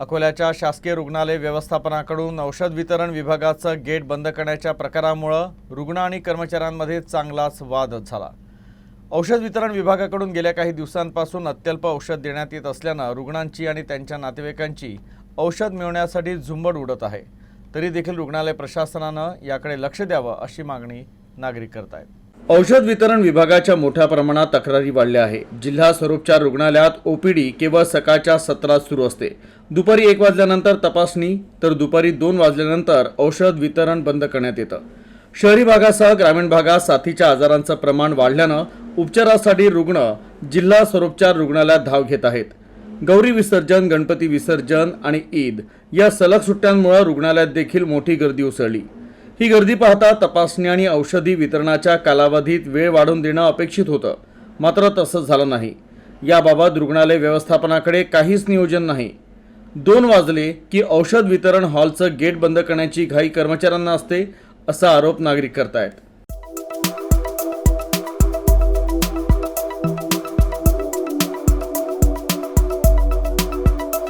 अकोल्याच्या शासकीय रुग्णालय व्यवस्थापनाकडून औषध वितरण विभागाचं गेट बंद करण्याच्या प्रकारामुळं रुग्ण आणि कर्मचाऱ्यांमध्ये चांगलाच वाद झाला. औषध वितरण विभागाकडून गेल्या काही दिवसांपासून अत्यल्प औषध देण्यात येत असल्यानं रुग्णांची आणि त्यांच्या नातेवाईकांची औषध मिळवण्यासाठी झुंबड उडत आहे. तरी देखील रुग्णालय प्रशासनानं याकडे लक्ष द्यावं अशी मागणी नागरिक करत आहेत औषध वितरण विभागाच्या मोठ्या प्रमाणात तक्रारी वाढल्या आहे. जिल्हा स्वरूपच्या रुग्णालयात ओपीडी केवळ सकाळच्या सत्रात सुरू असते. दुपारी एक वाजल्यानंतर तपासणी तर दुपारी दोन वाजल्यानंतर औषध वितरण बंद करण्यात येतं. शहरी भागासह ग्रामीण भागात साथीच्या आजारांचं प्रमाण वाढल्यानं उपचारासाठी रुग्ण जिल्हा स्वरूपच्या रुग्णालयात धाव घेत आहेत. गौरी विसर्जन गणपती विसर्जन आणि ईद या सलग सुट्ट्यांमुळे रुग्णालयात देखील मोठी गर्दी उसळली. ही गर्दी पाहता तपासणी आणि औषधी वितरणाच्या कालावधीत वेळ वाढवून देणं अपेक्षित होतं. मात्र तसं झालं नाही. याबाबत रुग्णालय व्यवस्थापनाकडे काहीच नियोजन नाही. दोन वाजले की औषध वितरण हॉलचं गेट बंद करण्याची घाई कर्मचाऱ्यांना असते असा आरोप नागरिक करतायत.